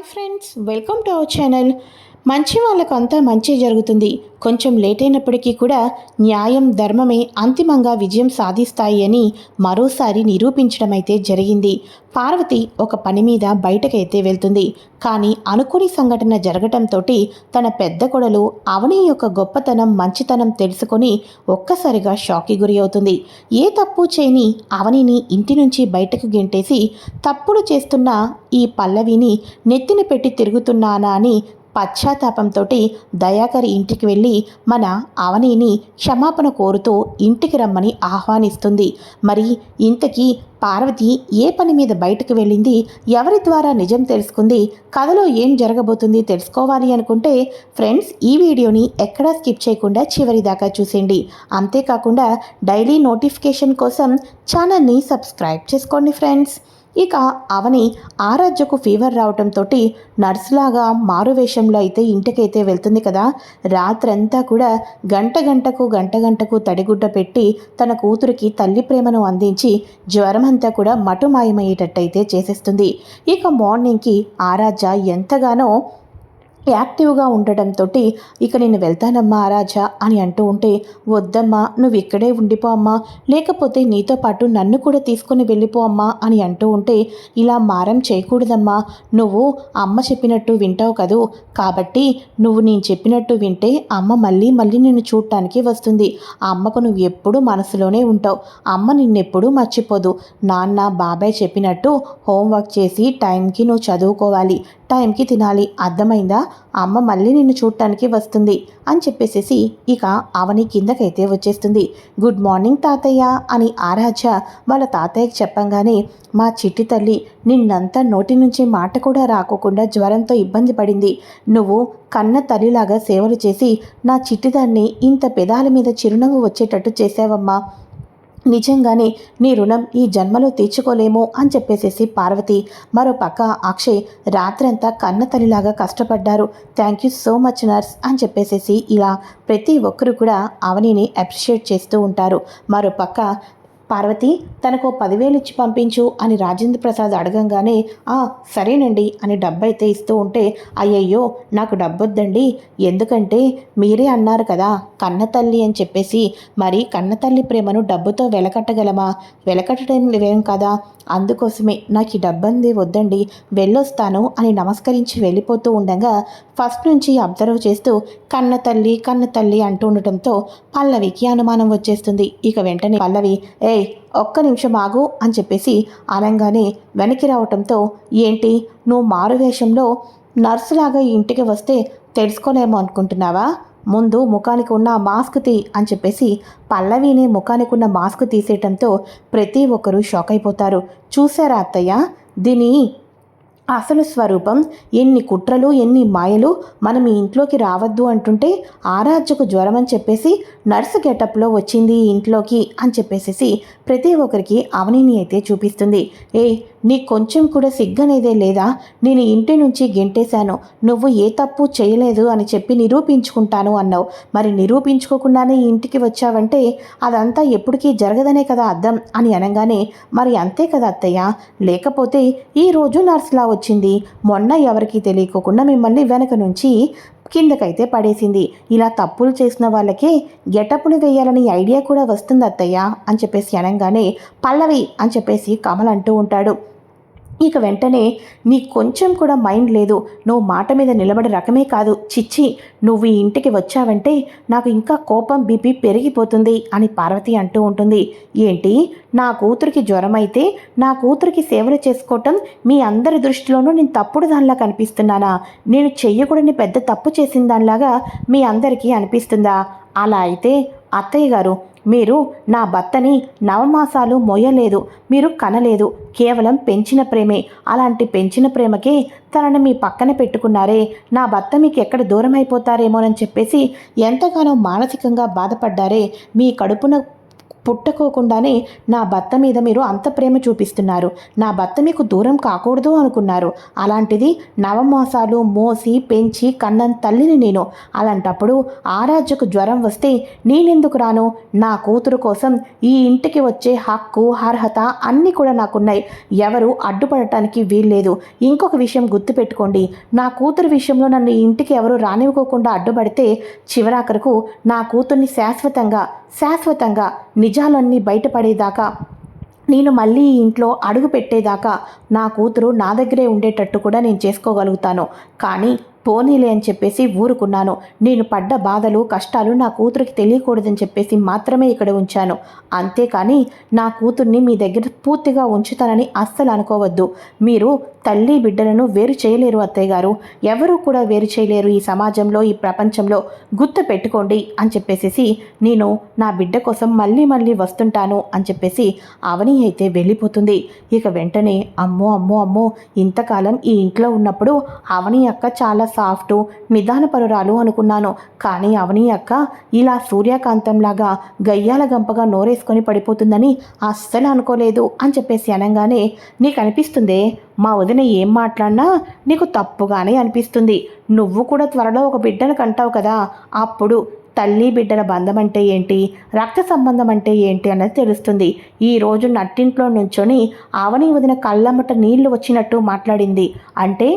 Hi friends welcome to our channel. మంచి వాళ్ళకు అంతా మంచి జరుగుతుంది. కొంచెం లేట్ అయినప్పటికీ కూడా న్యాయం ధర్మమే అంతిమంగా విజయం సాధిస్తాయి అని మరోసారి నిరూపించడం అయితే జరిగింది. పార్వతి ఒక పని మీద బయటకైతే వెళ్తుంది. కానీ అనుకోని సంఘటన జరగటంతో తన పెద్ద కొడలు అవని యొక్క గొప్పతనం మంచితనం తెలుసుకొని ఒక్కసారిగా షాక్కి గురి అవుతుంది. ఏ తప్పు చేయని అవనిని ఇంటి నుంచి బయటకు గెంటేసి తప్పుడు చేస్తున్న ఈ పల్లవిని నెత్తిన పెట్టి తిరుగుతున్నానా అని పశ్చాత్తాపంతో దయాకర్ ఇంటికి వెళ్ళి మన అవనిని క్షమాపణ కోరుతూ ఇంటికి రమ్మని ఆహ్వానిస్తుంది. మరి ఇంతకీ పార్వతి ఏ పని మీద బయటకు వెళ్ళింది? ఎవరి ద్వారా నిజం తెలుసుకుంది? కథలో ఏం జరగబోతుంది తెలుసుకోవాలి అనుకుంటే ఫ్రెండ్స్ ఈ వీడియోని ఎక్కడా స్కిప్ చేయకుండా చివరి దాకా చూసేయండి. అంతేకాకుండా డైలీ నోటిఫికేషన్ కోసం ఛానల్ని సబ్స్క్రైబ్ చేసుకోండి ఫ్రెండ్స్. ఇక అవని ఆరాధ్యకు ఫీవర్ రావటంతో నర్సులాగా మారువేషంలో అయితే ఇంటికైతే వెళ్తుంది కదా. రాత్రంతా కూడా గంట గంటకు గంట గంటకు తడిగుడ్డ పెట్టి తన కూతురికి తల్లి ప్రేమను అందించి జ్వరం అంతా కూడా మటుమాయమయ్యేటట్టయితే చేసేస్తుంది. ఇక మార్నింగ్కి ఆరాధ్య ఎంతగానో యాక్టివ్గా ఉండటంతో ఇక నేను వెళ్తానమ్మా రాజా అని అంటూ ఉంటే వద్దమ్మా నువ్వు ఇక్కడే ఉండిపో అమ్మా. లేకపోతే నీతో పాటు నన్ను కూడా తీసుకుని వెళ్ళిపో అమ్మా అని అంటూ ఉంటే ఇలా మారం చేయకూడదమ్మా. నువ్వు అమ్మ చెప్పినట్టు వింటావు కదూ. కాబట్టి నువ్వు నేను చెప్పినట్టు వింటే అమ్మ మళ్ళీ మళ్ళీ నిన్ను చూడటానికి వస్తుంది. ఆ అమ్మకు నువ్వు ఎప్పుడూ మనసులోనే ఉంటావు. అమ్మ నిన్నెప్పుడూ మర్చిపోదు. నాన్న బాబాయ్ చెప్పినట్టు హోంవర్క్ చేసి టైంకి నువ్వు చదువుకోవాలి. టైంకి తినాలి. అర్థమైందా? అమ్మ మళ్ళీ నిన్ను చూడటానికి వస్తుంది అని చెప్పేసేసి ఇక అవని కిందకైతే వచ్చేస్తుంది. గుడ్ మార్నింగ్ తాతయ్య అని ఆరాధ్య వాళ్ళ తాతయ్యకి చెప్పంగానే మా చిట్టి తల్లి నిన్నంతా నోటి నుంచి మాట కూడా రాకోకుండా జ్వరంతో ఇబ్బంది పడింది. నువ్వు కన్న తల్లిలాగా సేవలు చేసి నా చిట్టిదాన్ని ఇంత పెదాల మీద చిరునవ్వు వచ్చేటట్టు చేసావమ్మా నిజంగానే నీ రుణం ఈ జన్మలో తీర్చుకోలేము అని చెప్పేసేసి పార్వతి మరో పక్క అక్షయ్ రాత్రంతా కన్న తల్లిలాగా కష్టపడ్డారు. Thank you so much nurse అని చెప్పేసేసి ఇలా ప్రతి ఒక్కరు కూడా అవనిని అప్రిషియేట్ చేస్తూ ఉంటారు. మరో పక్క పార్వతి తనకు పదివేలు ఇచ్చి పంపించు అని రాజేంద్ర ప్రసాద్ అడగంగానే ఆ సరేనండి అని డబ్బు అయితే ఇస్తూ ఉంటే అయ్యయ్యో నాకు డబ్బొద్దండి. ఎందుకంటే మీరే అన్నారు కదా కన్న తల్లి అని చెప్పేసి. మరి కన్న తల్లి ప్రేమను డబ్బుతో వెలకట్టగలమా? వెలకట్టడం లేం కదా. అందుకోసమే నాకు ఈ డబ్బంది వద్దండి. వెళ్ళొస్తాను అని నమస్కరించి వెళ్ళిపోతూ ఉండగా ఫస్ట్ నుంచి అబ్జర్వ్ చేస్తూ కన్న తల్లి కన్న తల్లి అంటూ ఉండటంతో పల్లవికి అనుమానం వచ్చేస్తుంది. ఇక వెంటనే పల్లవి ఏయ్ ఒక్క నిమిషం ఆగు అని చెప్పేసి అనగానే వెనక్కి రావటంతో ఏంటి? నువ్వు మారువేషంలో నర్సులాగా ఇంటికి వస్తే తెలుసుకోలేమో అనుకుంటున్నావా? ముందు ముఖానికి ఉన్న మాస్క్ తీ అని చెప్పేసి పల్లవిని ముఖానికి ఉన్న మాస్క్ తీసేయటంతో ప్రతి ఒక్కరూ షాక్ అయిపోతారు. చూసారా అత్తయ్య? దీని అసలు స్వరూపం ఎన్ని కుట్రలు ఎన్ని మాయలు మనం ఈ ఇంట్లోకి రావద్దు అంటుంటే ఆరాధ్యకు జ్వరం అని చెప్పేసి నర్సు గెటప్లో వచ్చింది ఈ ఇంట్లోకి అని చెప్పేసేసి ప్రతి ఒక్కరికి అవనిని అయితే చూపిస్తుంది. ఏ నీ కొంచెం కూడా సిగ్గనేదే లేదా? నేను ఇంటి నుంచి గెంటేశాను. నువ్వు ఏ తప్పు చేయలేదు అని చెప్పి నిరూపించుకుంటాను అన్నావు. మరి నిరూపించుకోకుండానే ఇంటికి వచ్చావంటే అదంతా ఎప్పటికీ జరగదనే కదా అర్థం అని అనగానే మరి అంతే కదా అత్తయ్య? లేకపోతే ఈ రోజు వచ్చి వచ్చింది. మొన్న ఎవరికీ తెలియకోకుండా మిమ్మల్ని వెనక నుంచి కిందకైతే పడేసింది. ఇలా తప్పులు చేసిన వాళ్ళకే గెటప్పులు వేయాలని ఐడియా కూడా వస్తుంది అత్తయ్య అని చెప్పేసి అనగానే పల్లవి అని చెప్పేసి కమల్ అంటూ ఉంటాడు. ఇక వెంటనే నీ కొంచెం కూడా మైండ్ లేదు. నువ్వు మాట మీద నిలబడే రకమే కాదు. చిచ్చి నువ్వు ఈ ఇంటికి వచ్చావంటే నాకు ఇంకా కోపం బీపీ పెరిగిపోతుంది అని పార్వతి అంటూ ఉంటుంది. ఏంటి? నా కూతురికి జ్వరం అయితే నా కూతురికి సేవలు చేసుకోవటం మీ అందరి దృష్టిలోనూ నేను తప్పుడు దానిలా కనిపిస్తున్నానా? నేను చెయ్యకూడని పెద్ద తప్పు చేసిన దానిలాగా మీ అందరికీ అనిపిస్తుందా? అలా అయితే అత్తయ్య గారు మీరు నా భర్తని నవమాసాలు మొయ్యలేదు మీరు కనలేదు కేవలం పెంచిన ప్రేమే. అలాంటి పెంచిన ప్రేమకే తనని మీ పక్కన పెట్టుకున్నారే. నా భర్త మీకు ఎక్కడ దూరం అయిపోతారేమోనని చెప్పేసి ఎంతగానో మానసికంగా బాధపడ్డారే. మీ కడుపున పుట్టకోకుండానే నా భర్త మీద మీరు అంత ప్రేమ చూపిస్తున్నారు. నా భర్త మీకు దూరం కాకూడదు అనుకున్నారు. అలాంటిది నవమోసాలు మోసి పెంచి కన్నం తల్లిని నేను. అలాంటప్పుడు ఆరాధ్యకు జ్వరం వస్తే నేనెందుకు రాను? నా కూతురు కోసం ఈ ఇంటికి వచ్చే హక్కు అర్హత అన్నీ కూడా నాకున్నాయి. ఎవరు అడ్డుపడటానికి వీల్లేదు. ఇంకొక విషయం గుర్తుపెట్టుకోండి. నా కూతురు విషయంలో నన్ను ఈ ఇంటికి ఎవరు రానివ్వకోకుండా అడ్డుపడితే చివరాఖరకు నా కూతుర్ని శాశ్వతంగా శాశ్వతంగా నిజాలన్నీ బయటపడేదాకా నేను మళ్ళీ ఈ ఇంట్లో అడుగు పెట్టేదాకా నా కూతురు నా దగ్గరే ఉండేటట్టు కూడా నేను చేసుకోగలుగుతాను. కానీ పోనీలే అని చెప్పేసి ఊరుకున్నాను. నేను పడ్డ బాధలు కష్టాలు నా కూతురికి తెలియకూడదని చెప్పేసి మాత్రమే ఇక్కడ ఉంచాను. అంతేకాని నా కూతుర్ని మీ దగ్గర పూర్తిగా ఉంచుతానని అస్సలు అనుకోవద్దు. మీరు తల్లి బిడ్డలను వేరు చేయలేరు అత్తయ్య గారు. ఎవరూ కూడా వేరు చేయలేరు ఈ సమాజంలో ఈ ప్రపంచంలో. గుర్తు పెట్టుకోండి అని చెప్పేసి నేను నా బిడ్డ కోసం మళ్ళీ మళ్ళీ వస్తుంటాను అని చెప్పేసి అవని అయితే వెళ్ళిపోతుంది. ఇక వెంటనే అమ్మో అమ్మో అమ్మో ఇంతకాలం ఈ ఇంట్లో ఉన్నప్పుడు అవని అక్క చాలా సాఫ్ట్ నిదానపరురాలు అనుకున్నాను. కానీ అవని అక్క ఇలా సూర్యకాంతంలాగా గయ్యాల గంపగా నోరేసుకొని పడిపోతుందని అస్సలు అనుకోలేదు అని చెప్పేసి అనగానే నీకు అనిపిస్తుందే మా వదిన ఏం మాట్లాడినా నీకు తప్పుగానే అనిపిస్తుంది. నువ్వు కూడా త్వరలో ఒక బిడ్డను కంటావు కదా. అప్పుడు తల్లి బిడ్డల బంధం అంటే ఏంటి? రక్త సంబంధం అంటే ఏంటి అన్నది తెలుస్తుంది. ఈ రోజు నట్టింట్లో నుంచొని ఆవని వదిన కళ్ళమ్మట నీళ్ళు వచ్చినట్టు మాట్లాడింది. అంటే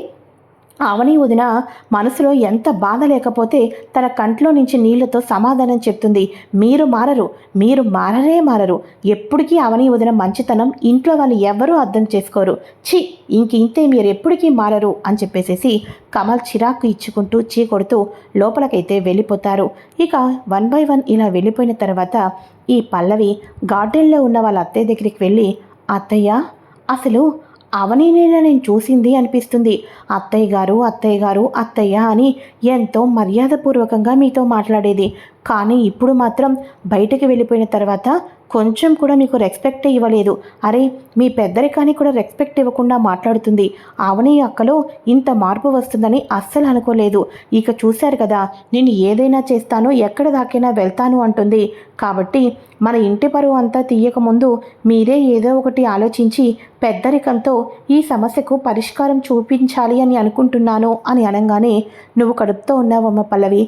అవని వదిన మనసులో ఎంత బాధ లేకపోతే తన కంట్లో నుంచి నీళ్ళతో సమాధానం చెప్తుంది. మీరు మారరు. మీరు మారరే మారరు. ఎప్పటికీ అవని వదిన మంచితనం ఇంట్లో వాళ్ళు ఎవరూ అర్థం చేసుకోరు. చి ఇంక ఇంతే మీరు ఎప్పటికీ మారరు అని చెప్పేసేసి కమల్ చిరాకు ఇచ్చుకుంటూ చీ కొడుతూ లోపలకైతే వెళ్ళిపోతారు. ఇక వన్ బై వన్ ఇలా వెళ్ళిపోయిన తర్వాత ఈ పల్లవి గార్డెన్లో ఉన్న వాళ్ళ అత్తయ్య దగ్గరికి వెళ్ళి అత్తయ్య అసలు అవనీనేనా నేను చూసింది అనిపిస్తుంది. అత్తయ్య గారు అత్తయ్య గారు అత్తయ్య అని ఎంతో మర్యాదపూర్వకంగా మీతో మాట్లాడేది. కానీ ఇప్పుడు మాత్రం బయటకు వెళ్ళిపోయిన తర్వాత కొంచెం కూడా మీకు రెస్పెక్ట్ ఇవ్వలేదు. అరే మీ పెద్దరికానికి కూడా రెస్పెక్ట్ ఇవ్వకుండా మాట్లాడుతుంది. అవని అక్కలో ఇంత మార్పు వస్తుందని అస్సలు అనుకోలేదు. ఇక చూశారు కదా నేను ఏదైనా చేస్తాను ఎక్కడ దాకైనా వెళ్తాను అంటుంది. కాబట్టి మన ఇంటి పరువు అంతా తీయకముందు మీరే ఏదో ఒకటి ఆలోచించి పెద్దరికంతో ఈ సమస్యకు పరిష్కారం చూపించాలి అని అనుకుంటున్నాను అని అనగానే నువ్వు కడుపుతో ఉన్నావమ్మ పల్లవి.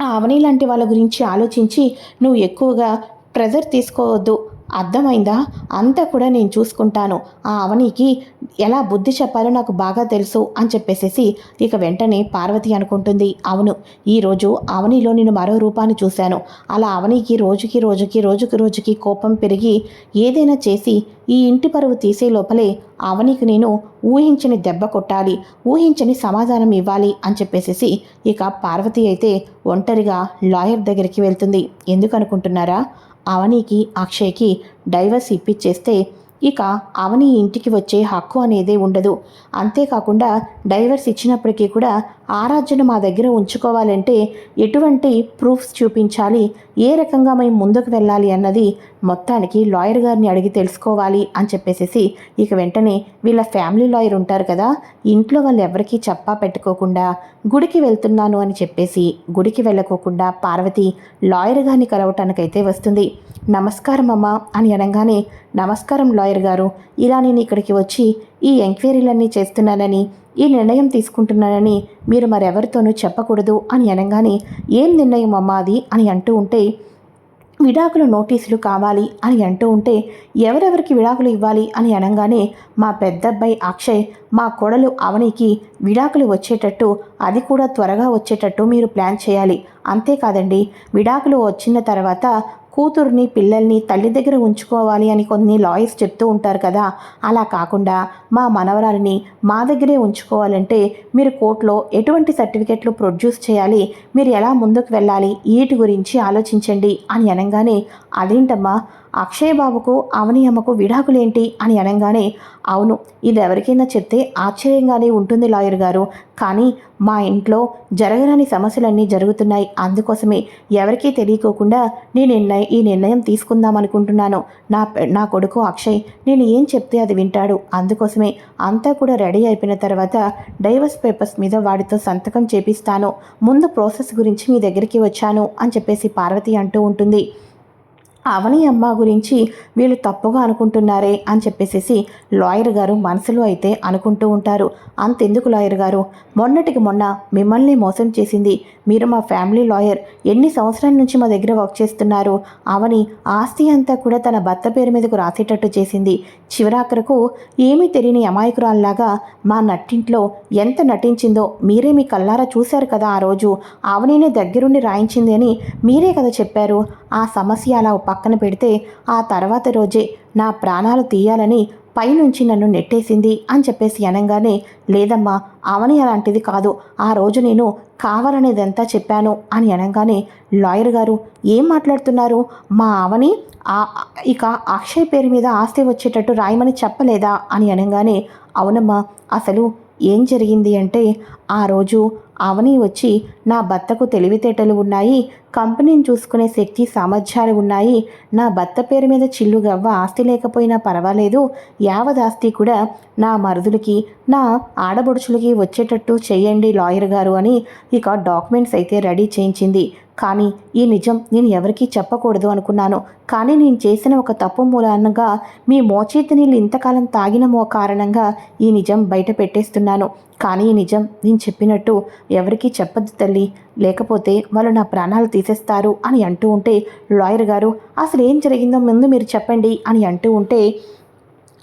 ఆ అవని లాంటి వాళ్ళ గురించి ఆలోచించి నువ్వు ఎక్కువగా ప్రెజర్ తీసుకోవద్దు. అర్థమైందా? అంతా కూడా నేను చూసుకుంటాను. ఆ అవనికి ఎలా బుద్ధి చెప్పాలో నాకు బాగా తెలుసు అని చెప్పేసేసి ఇక వెంటనే పార్వతి అనుకుంటుంది. అవును ఈరోజు అవనిలో నేను మరో రూపాన్ని చూశాను. అలా అవనికి రోజుకి రోజుకి రోజుకి రోజుకి కోపం పెరిగి ఏదైనా చేసి ఈ ఇంటి పరువు తీసే లోపలే అవనికి నేను ఊహించని దెబ్బ కొట్టాలి ఊహించని సమాధానం ఇవ్వాలి అని చెప్పేసేసి ఇక పార్వతి అయితే ఒంటరిగా లాయర్ దగ్గరికి వెళ్తుంది. ఎందుకనుకుంటున్నారా అవనికి అక్షయ్కి డైవర్స్ ఇప్పించేస్తే ఇక అవని ఇంటికి వచ్చే హక్కు అనేది ఉండదు. అంతేకాకుండా డైవర్స్ ఇచ్చినప్పటికీ కూడా ఆరాధ్యను మా దగ్గర ఉంచుకోవాలంటే ఎటువంటి ప్రూఫ్స్ చూపించాలి? ఏ రకంగా మేము ముందుకు వెళ్ళాలి అన్నది మొత్తానికి లాయర్ గారిని అడిగి తెలుసుకోవాలి అని చెప్పేసి ఇక వెంటనే వీళ్ళ ఫ్యామిలీ లాయర్ ఉంటారు కదా ఇంట్లో వాళ్ళు ఎవరికీ చెప్పా పెట్టుకోకుండా గుడికి వెళ్తున్నాను అని చెప్పేసి గుడికి వెళ్ళకోకుండా పార్వతి లాయర్ గారిని కలవటానికైతే వస్తుంది. నమస్కారం అమ్మ అని అనగానే నమస్కారం లాయర్ గారు. ఇలా నేను ఇక్కడికి వచ్చి ఈ ఎంక్వైరీలన్నీ చేస్తున్నానని ఈ నిర్ణయం తీసుకుంటున్నానని మీరు మరెవరితోనూ చెప్పకూడదు అని అనగానే ఏం నిర్ణయం అమ్మా అది? అని అంటూ ఉంటే విడాకుల నోటీసులు కావాలి అని అంటూ ఉంటే ఎవరెవరికి విడాకులు ఇవ్వాలి? అని అనగానే మా పెద్దబ్బాయి అక్షయ్ మా కొడలు అవనికి విడాకులు వచ్చేటట్టు అది కూడా త్వరగా వచ్చేటట్టు మీరు ప్లాన్ చేయాలి. అంతేకాదండి విడాకులు వచ్చిన తర్వాత కూతుర్ని పిల్లల్ని తల్లి దగ్గర ఉంచుకోవాలి అని కొన్ని లాయర్స్ చెప్తూ ఉంటారు కదా. అలా కాకుండా మా మనవరాలిని మా దగ్గరే ఉంచుకోవాలంటే మీరు కోర్టులో ఎటువంటి సర్టిఫికెట్లు ప్రొడ్యూస్ చేయాలి? మీరు ఎలా ముందుకు వెళ్ళాలి? వీటి గురించి ఆలోచించండి అని అనగానే అదేంటమ్మా? అక్షయ్ బాబుకు అవని అమ్మకు విడాకులేంటి అని అనగానే అవును ఇది ఎవరికైనా చెప్తే ఆశ్చర్యంగానే ఉంటుంది లాయర్ గారు. కానీ మా ఇంట్లో జరగరాని సమస్యలన్నీ జరుగుతున్నాయి. అందుకోసమే ఎవరికీ తెలియకోకుండా నేను నిర్ణయం ఈ నిర్ణయం తీసుకుందాం అనుకుంటున్నాను నా నా కొడుకు అక్షయ్ నేను ఏం చెప్తే అది వింటాడు. అందుకోసమే అంతా కూడా రెడీ అయిపోయిన తర్వాత డైవర్స్ పేపర్స్ మీద వాడితో సంతకం చేపిస్తాను. ముందు ప్రాసెస్ గురించి మీ దగ్గరికి వచ్చాను అని చెప్పేసి పార్వతి అంటూ ఉంటుంది. అవని అమ్మ గురించి వీళ్ళు తప్పుగా అనుకుంటున్నారే అని చెప్పేసేసి లాయర్ గారు మనసులో అయితే అనుకుంటూ ఉంటారు. అంతెందుకు లాయర్ గారు? మొన్నటికి మొన్న మిమ్మల్ని మోసం చేసింది మీరు మా ఫ్యామిలీ లాయర్. ఎన్ని సంవత్సరాల నుంచి మా దగ్గర వర్క్ చేస్తున్నారు? అవని ఆస్తి అంతా కూడా తన భర్త పేరు మీదకు రాసేటట్టు చేసింది. చివరాఖరకు ఏమీ తెలియని అమాయకురాల్లాగా మా నట్టింట్లో ఎంత నటించిందో మీరే మీ కల్లారా చూశారు కదా ఆ రోజు. అవనినే దగ్గరుండి రాయించింది అని మీరే కదా చెప్పారు. ఆ సమస్య అలా పక్కన పెడితే ఆ తర్వాత రోజే నా ప్రాణాలు తీయాలని పైనుంచి నన్ను నెట్టేసింది అని చెప్పేసి అనగానే లేదమ్మా అవని అలాంటిది కాదు. ఆ రోజు నేను కావాలనేదంతా చెప్పాను అని అనగానే లాయర్ గారు ఏం మాట్లాడుతున్నారు? మా అవని ఆ- ఇక అక్షయ్ పేరు మీద ఆస్తి వచ్చేటట్టు రాయమని చెప్పలేదా? అని అనగానే అవునమ్మా అసలు ఏం జరిగింది అంటే ఆ రోజు అవని వచ్చి నా భర్తకు తెలివితేటలు ఉన్నాయి కంపెనీని చూసుకునే శక్తి సామర్థ్యాలు ఉన్నాయి నా భర్త పేరు మీద చిల్లుగవ్వ ఆస్తి లేకపోయినా పర్వాలేదు యావదాస్తి కూడా నా మరుదులకి నా ఆడబొడుచులకి వచ్చేటట్టు చేయండి లాయర్ గారు అని ఇక డాక్యుమెంట్స్ అయితే రెడీ చేయించింది. కానీ ఈ నిజం నేను ఎవరికీ చెప్పకూడదు అనుకున్నాను. కానీ నేను చేసిన ఒక తప్పు మూలంగా మీ మోచేతి నీళ్ళు ఇంతకాలం తాగిన మో కారణంగా ఈ నిజం బయట పెట్టేస్తున్నాను. కానీ ఈ నిజం నేను చెప్పినట్టు ఎవరికీ చెప్పద్దు తల్లి. లేకపోతే వాళ్ళు నా ప్రాణాలు తీసేస్తారు అని అంటూ ఉంటే లాయర్ గారు అసలు ఏం జరిగిందో ముందు మీరు చెప్పండి అని అంటూ ఉంటే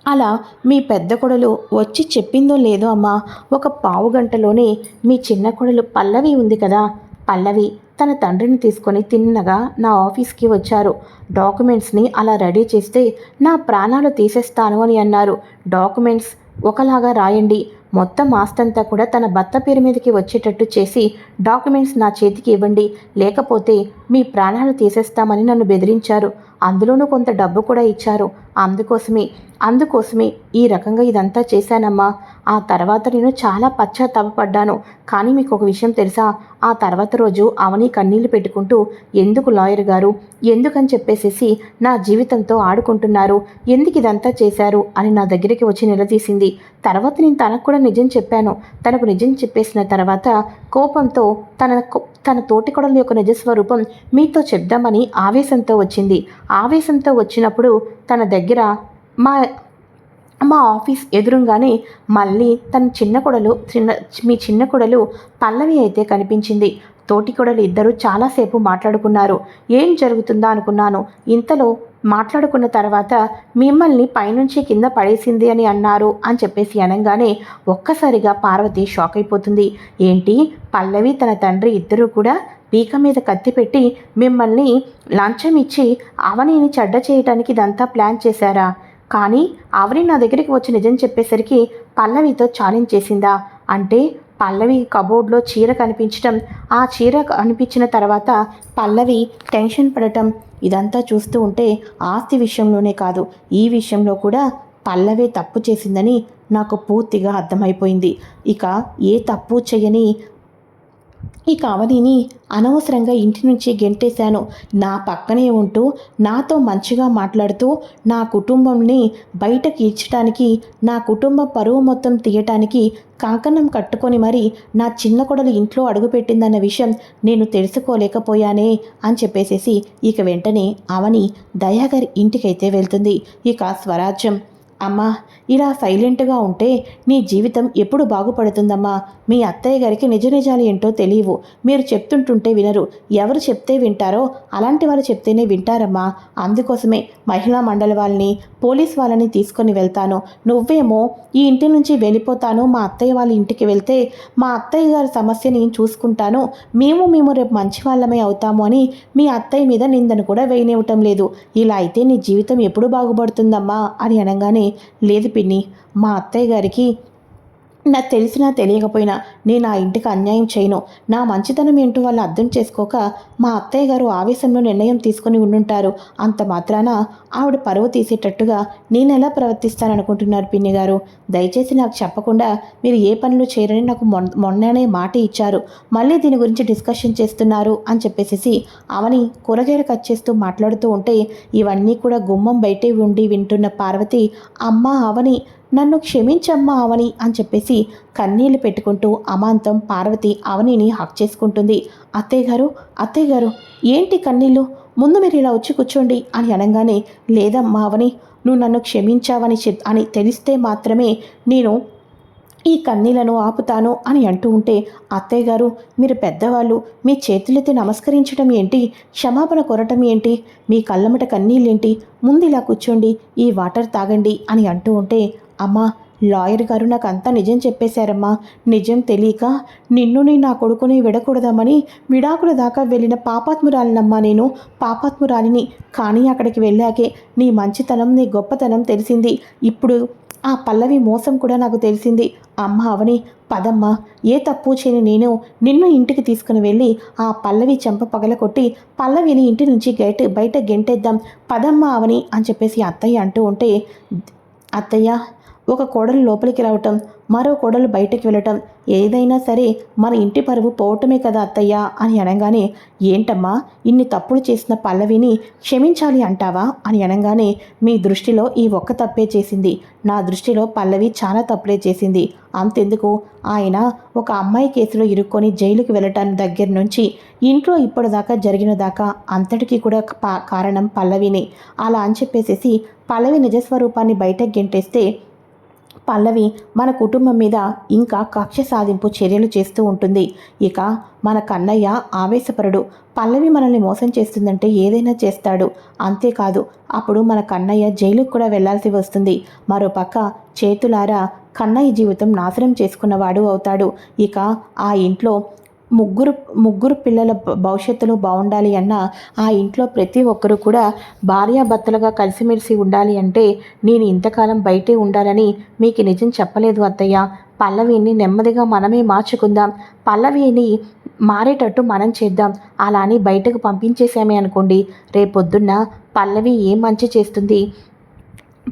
అలా మీ పెద్ద కొడలు వచ్చి చెప్పిందో లేదో అమ్మా. ఒక పావు గంటలోనే మీ చిన్న కొడలు పల్లవి ఉంది కదా. పల్లవి తన తండ్రిని తీసుకొని తిన్నగా నా ఆఫీస్కి వచ్చారు. డాక్యుమెంట్స్ని అలా రెడీ చేస్తే నా ప్రాణాలు తీసేస్తాను అని అన్నారు. డాక్యుమెంట్స్ ఒకలాగా రాయండి. మొత్తం ఆస్తంతా కూడా తన భర్త పేరు మీదకి వచ్చేటట్టు చేసి డాక్యుమెంట్స్ నా చేతికి ఇవ్వండి. లేకపోతే మీ ప్రాణాలు తీసేస్తామని నన్ను బెదిరించారు. అందులోనూ కొంత డబ్బు కూడా ఇచ్చారు. అందుకోసమే అందుకోసమే ఈ రకంగా ఇదంతా చేశానమ్మా. ఆ తర్వాత నేను చాలా పశ్చాత్తాపడ్డాను కానీ మీకు ఒక విషయం తెలుసా? ఆ తర్వాత రోజు అవని కన్నీళ్ళు పెట్టుకుంటూ ఎందుకు లాయర్ గారు? ఎందుకని చెప్పేసేసి నా జీవితంతో ఆడుకుంటున్నారు? ఎందుకు ఇదంతా చేశారు? అని నా దగ్గరికి వచ్చి నిలదీసింది. తర్వాత నేను తనకు కూడా నిజం చెప్పాను. తనకు నిజం చెప్పేసిన తర్వాత కోపంతో తన తన తోటికొడల యొక్క నిజస్వరూపం మీతో చెప్దామని ఆవేశంతో వచ్చింది. ఆవేశంతో వచ్చినప్పుడు తన దగ్గర మా మా ఆఫీస్ ఎదురుగానే మళ్ళీ తన చిన్న కొడలు చిన్న మీ చిన్న కొడలు పల్లవి అయితే కనిపించింది. తోటి కొడలు ఇద్దరు చాలాసేపు మాట్లాడుకున్నారు. ఏం జరుగుతుందా అనుకున్నాను. ఇంతలో మాట్లాడుకున్న తర్వాత మిమ్మల్ని పైనుంచి కింద పడేసింది అని అన్నారు అని చెప్పేసి అనగానే ఒక్కసారిగా పార్వతి షాక్ అయిపోతుంది. ఏంటి? పల్లవి తన తండ్రి ఇద్దరూ కూడా పీక మీద కత్తి పెట్టి మిమ్మల్ని లంచం ఇచ్చి అవనిని చెడ్డ చేయటానికి ఇదంతా ప్లాన్ చేశారా? కానీ అవని నా దగ్గరికి వచ్చి నిజం చెప్పేసరికి పల్లవితో ఛాలెంజ్ చేసిందా అంటే పల్లవి కబోర్డ్లో చీర కనిపించటం ఆ చీర కనిపించిన తర్వాత పల్లవి టెన్షన్ పడటం ఇదంతా చూస్తూ ఉంటే ఆస్తి విషయంలోనే కాదు ఈ విషయంలో కూడా పల్లవే తప్పు చేసిందని నాకు పూర్తిగా అర్థమైపోయింది. ఇక ఏ తప్పు చేయని ఇక అవనిని అనవసరంగా ఇంటి నుంచి గెంటేశాను. నా పక్కనే ఉంటూ నాతో మంచిగా మాట్లాడుతూ నా కుటుంబంని బయటకి ఇచ్చటానికి నా కుటుంబ పరువు మొత్తం తీయటానికి కంకణం కట్టుకొని మరి నా చిన్న కొడలు ఇంట్లో అడుగుపెట్టిందన్న విషయం నేను తెలుసుకోలేకపోయానే అని చెప్పేసేసి ఇక వెంటనే అవని దయాగర్ ఇంటికైతే వెళ్తుంది. ఇక స్వరాజ్యం అమ్మా ఇలా సైలెంట్గా ఉంటే నీ జీవితం ఎప్పుడు బాగుపడుతుందమ్మా? మీ అత్తయ్య గారికి నిజ నిజాలు ఏంటో తెలియవు. మీరు చెప్తుంటుంటే వినరు. ఎవరు చెప్తే వింటారో అలాంటి వారు చెప్తేనే వింటారమ్మా. అందుకోసమే మహిళా మండలి వాళ్ళని పోలీస్ వాళ్ళని తీసుకొని వెళ్తాను. నువ్వేమో ఈ ఇంటి నుంచి వెళ్ళిపోతాను మా అత్తయ్య వాళ్ళ ఇంటికి వెళ్తే మా అత్తయ్య గారి సమస్య నేను చూసుకుంటాను. మేము మేము రేపు మంచి వాళ్ళమే అవుతాము అని మీ అత్తయ్య మీద నిందను కూడా వేయనివ్వటం లేదు. ఇలా అయితే నీ జీవితం ఎప్పుడు బాగుపడుతుందమ్మా అని అనగానే లేదు పిన్ని. మా అత్తయ్య గారికి నాకు తెలిసినా తెలియకపోయినా నేను ఆ ఇంటికి అన్యాయం చేయను. నా మంచితనం ఏంటో వాళ్ళు అర్థం చేసుకోక మా అత్తయ్య గారు ఆవేశంలో నిర్ణయం తీసుకొని ఉండుంటారు. అంత మాత్రాన ఆవిడ పరువు తీసేటట్టుగా నేను ఎలా ప్రవర్తిస్తాననుకుంటున్నారు పిన్ని గారు? దయచేసి నాకు చెప్పకుండా మీరు ఏ పనులు చేయరని నాకు మొన్న మొన్ననే మాట ఇచ్చారు. మళ్ళీ దీని గురించి డిస్కషన్ చేస్తున్నారు అని చెప్పేసి అవని కూరగాయలు కట్ చేస్తూ మాట్లాడుతూ ఉంటే ఇవన్నీ కూడా గుమ్మం బయటే ఉండి వింటున్న పార్వతి అమ్మ అవని నన్ను క్షమించమ్మా అవని అని చెప్పేసి కన్నీళ్ళు పెట్టుకుంటూ అమాంతం పార్వతి అవనిని హక్ చేసుకుంటుంది. అత్తయ్యగారు అత్తయ్యగారు ఏంటి కన్నీళ్ళు ముందు మీరు ఇలా వచ్చి కూర్చోండి అని అనగానే లేదమ్మా అవని నువ్వు నన్ను క్షమించావని చెప్ అని తెలిస్తే మాత్రమే నేను ఈ కన్నీలను ఆపుతాను అని అంటూ ఉంటే అత్తయ్య గారు మీరు పెద్దవాళ్ళు మీ చేతులెత్తి నమస్కరించడం ఏంటి? క్షమాపణ కొరటం ఏంటి? మీ కళ్ళమట కన్నీళ్ళేంటి? ముందు ఇలా కూర్చోండి ఈ వాటర్ తాగండి అని అంటూ ఉంటే అమ్మా లాయర్ గారు నాకు అంతా నిజం చెప్పేశారమ్మా. నిజం తెలియక నిన్నుని నా కొడుకుని విడకూడదామని విడాకుల దాకా వెళ్ళిన పాపాత్మురాలినమ్మా నేను. పాపాత్మురాలిని కానీ అక్కడికి వెళ్ళాకే నీ మంచితనం నీ గొప్పతనం తెలిసింది. ఇప్పుడు ఆ పల్లవి మోసం కూడా నాకు తెలిసింది. అమ్మ అవని పదమ్మ ఏ తప్పు చేయని నేను నిన్ను ఇంటికి తీసుకుని వెళ్ళి ఆ పల్లవి చెంప పగలకొట్టి పల్లవిని ఇంటి నుంచి గేట్ బయట గెంటేద్దాం పదమ్మ అవని అని చెప్పేసి అత్తయ్య అంటూ ఉంటే అత్తయ్య ఒక కోడలు లోపలికి రావటం మరో కోడలు బయటకు వెళ్ళటం ఏదైనా సరే మన ఇంటి పరువు పోవటమే కదా అత్తయ్య అని అనగానే ఏంటమ్మా ఇన్ని తప్పులు చేసిన పల్లవిని క్షమించాలి అంటావా? అని అనగానే మీ దృష్టిలో ఈ ఒక్క తప్పే చేసింది. నా దృష్టిలో పల్లవి చాలా తప్పులే చేసింది. అంతెందుకు? ఆయన ఒక అమ్మాయి కేసులో ఇరుక్కొని జైలుకి వెళ్ళటానికి దగ్గర నుంచి ఇంట్లో ఇప్పటిదాకా జరిగిన దాకా అంతటికీ కూడా కారణం పల్లవిని. అలా అని చెప్పేసేసి పల్లవి నిజస్వరూపాన్ని బయటకు గెంటేస్తే పల్లవి మన కుటుంబం మీద ఇంకా కక్ష సాధింపు చర్యలు చేస్తూ ఉంటుంది. ఇక మన కన్నయ్య ఆవేశపరుడు. పల్లవి మనల్ని మోసం చేస్తుందంటే ఏదైనా చేస్తాడు. అంతేకాదు అప్పుడు మన కన్నయ్య జైలుకు కూడా వెళ్ళాల్సి వస్తుంది. మరోపక్క చేతులారా కన్నయ్య జీవితం నాశనం చేసుకున్నవాడు అవుతాడు. ఇక ఆ ఇంట్లో ముగ్గురు ముగ్గురు పిల్లల భవిష్యత్తులో బాగుండాలి అన్న ఆ ఇంట్లో ప్రతి ఒక్కరూ కూడా భార్యాభర్తలుగా కలిసిమెలిసి ఉండాలి అంటే నేను ఇంతకాలం బయటే ఉండాలని మీకు నిజం చెప్పలేదు అత్తయ్య. పల్లవిని నెమ్మదిగా మనమే మార్చుకుందాం. పల్లవిని మారేటట్టు మనం చేద్దాం. అలా అని బయటకు పంపించేసామే అనుకోండి. రేపొద్దున్న పల్లవి ఏం మంచి చేస్తుంది?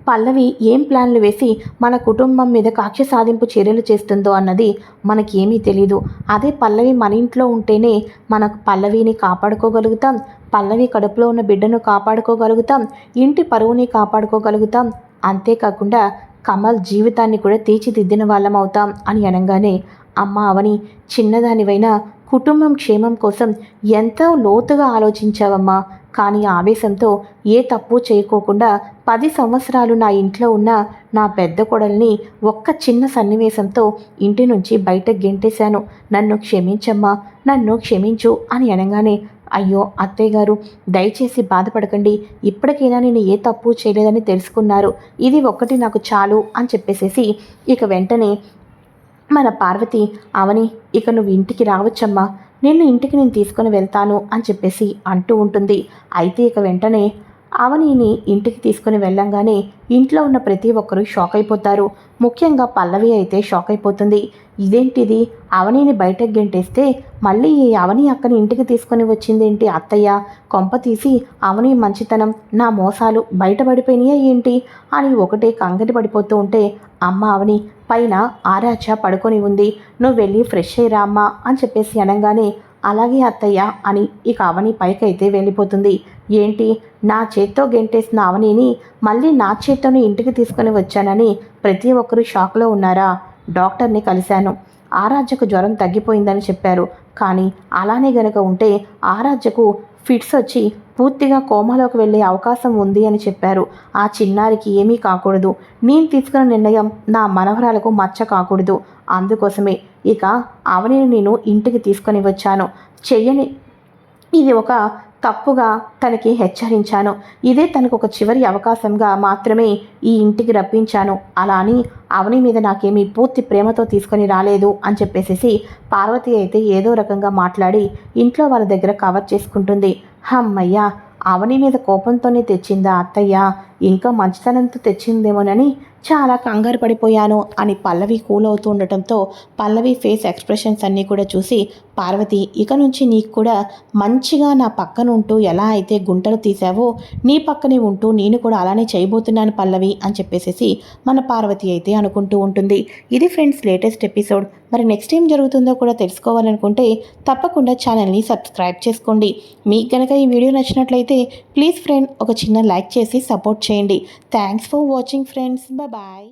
పల్లవి ఏం ప్లాన్లు వేసి మన కుటుంబం మీద కక్ష సాధింపు చర్యలు చేస్తుందో అన్నది మనకేమీ తెలియదు తెలీదు. అదే పల్లవి మన ఇంట్లో ఉంటేనే మనకు పల్లవిని కాపాడుకోగలుగుతాం. పల్లవి కడుపులో ఉన్న బిడ్డను కాపాడుకోగలుగుతాం. ఇంటి పరువుని కాపాడుకోగలుగుతాం. అంతేకాకుండా కమల్ జీవితాన్ని కూడా తీర్చిదిద్దిన వాళ్ళం అవుతాం అని అనగానే అమ్మ అవని చిన్నదానివైనా కుటుంబం క్షేమం కోసం ఎంతో లోతుగా ఆలోచించావమ్మా. కానీ ఆవేశంతో ఏ తప్పు చేయకోకుండా పది సంవత్సరాలు నా ఇంట్లో ఉన్న నా పెద్ద కొడల్ని ఒక్క చిన్న సన్నివేశంతో ఇంటి నుంచి బయట గెంటేశాను. నన్ను క్షమించమ్మా నన్ను క్షమించు అని అనగానే అయ్యో అత్తయ్య గారు దయచేసి బాధపడకండి. ఇప్పటికైనా నేను ఏ తప్పు చేయలేదని తెలుసుకున్నారు. ఇది ఒక్కటి నాకు చాలు అని చెప్పేసేసి ఇక వెంటనే మన పార్వతి అవని ఇక నువ్వు ఇంటికి రావచ్చమ్మా. నిన్ను ఇంటికి నేను తీసుకుని వెళ్తాను అని చెప్పేసి అంటూ ఉంటుంది. అయితే ఇక వెంటనే అవనిని ఇంటికి తీసుకుని వెళ్ళంగానే ఇంట్లో ఉన్న ప్రతి ఒక్కరూ షాక్ అయిపోతారు. ముఖ్యంగా పల్లవి అయితే షాక్ అయిపోతుంది. ఇదేంటిది? అవనిని బయటకు గెంటేస్తే మళ్ళీ ఈ అవని అక్కని ఇంటికి తీసుకొని వచ్చిందేంటి అత్తయ్య? కొంప తీసి అవని మంచితనం నా మోసాలు బయటపడిపోయినాయా ఏంటి? అని ఒకటే కంగటి పడిపోతూ ఉంటే అమ్మ అవని పైన ఆరాచ పడుకొని ఉంది. నువ్వు వెళ్ళి ఫ్రెష్ అయ్యి అమ్మా అని చెప్పేసి అనగానే అలాగే అత్తయ్య అని ఇక అవని పైకైతే వెళ్ళిపోతుంది. ఏంటి? నా చేత్తో గెంటేసిన అవనిని మళ్ళీ నా చేత్తోనే ఇంటికి తీసుకొని వచ్చానని ప్రతి ఒక్కరూ షాక్లో ఉన్నారా? డాక్టర్ని కలిశాను. ఆరాధ్యకు జ్వరం తగ్గిపోయిందని చెప్పారు. కానీ అలానే గనక ఉంటే ఆరాధ్యకు ఫిట్స్ వచ్చి పూర్తిగా కోమాలోకి వెళ్ళే అవకాశం ఉంది అని చెప్పారు. ఆ చిన్నారికి ఏమీ కాకూడదు. నేను తీసుకున్న నిర్ణయం నా మనవరాలకు మచ్చ కాకూడదు. అందుకోసమే ఇక అవనిని నేను ఇంటికి తీసుకొని వచ్చాను. చెయ్యని ఇది ఒక తప్పుగా తనకి హెచ్చరించాను. ఇదే తనకు ఒక చివరి అవకాశంగా మాత్రమే ఈ ఇంటికి రప్పించాను. అలా అని అవని మీద నాకేమీ పూర్తి ప్రేమతో తీసుకొని రాలేదు అని చెప్పేసి పార్వతి అయితే ఏదో రకంగా మాట్లాడి ఇంట్లో వాళ్ళ దగ్గర కవర్ చేసుకుంటుంది. హమ్మయ్యా అవని మీద కోపంతోనే తెచ్చిందా అత్తయ్య? ఇంకా మంచితనంతో తెచ్చిందేమోనని చాలా కంగారు పడిపోయాను అని పల్లవి కూల్ అవుతూ ఉండటంతో పల్లవి ఫేస్ ఎక్స్ప్రెషన్స్ అన్నీ కూడా చూసి పార్వతి ఇక నుంచి నీకు కూడా మంచిగా నా పక్కన ఉంటూ ఎలా అయితే గుంటలు తీసావో నీ పక్కనే ఉంటూ నేను కూడా అలానే చేయబోతున్నాను పల్లవి అని చెప్పేసి మన పార్వతి అయితే అనుకుంటూ ఉంటుంది. ఇది ఫ్రెండ్స్ లేటెస్ట్ ఎపిసోడ్. మరి నెక్స్ట్ ఏం జరుగుతుందో కూడా తెలుసుకోవాలనుకుంటే తప్పకుండా ఛానల్ని సబ్స్క్రైబ్ చేసుకోండి. మీకు కనుక ఈ వీడియో నచ్చినట్లయితే ప్లీజ్ ఫ్రెండ్ ఒక చిన్న లైక్ చేసి సపోర్ట్ చేయండి. Thanks for watching friends. Bye.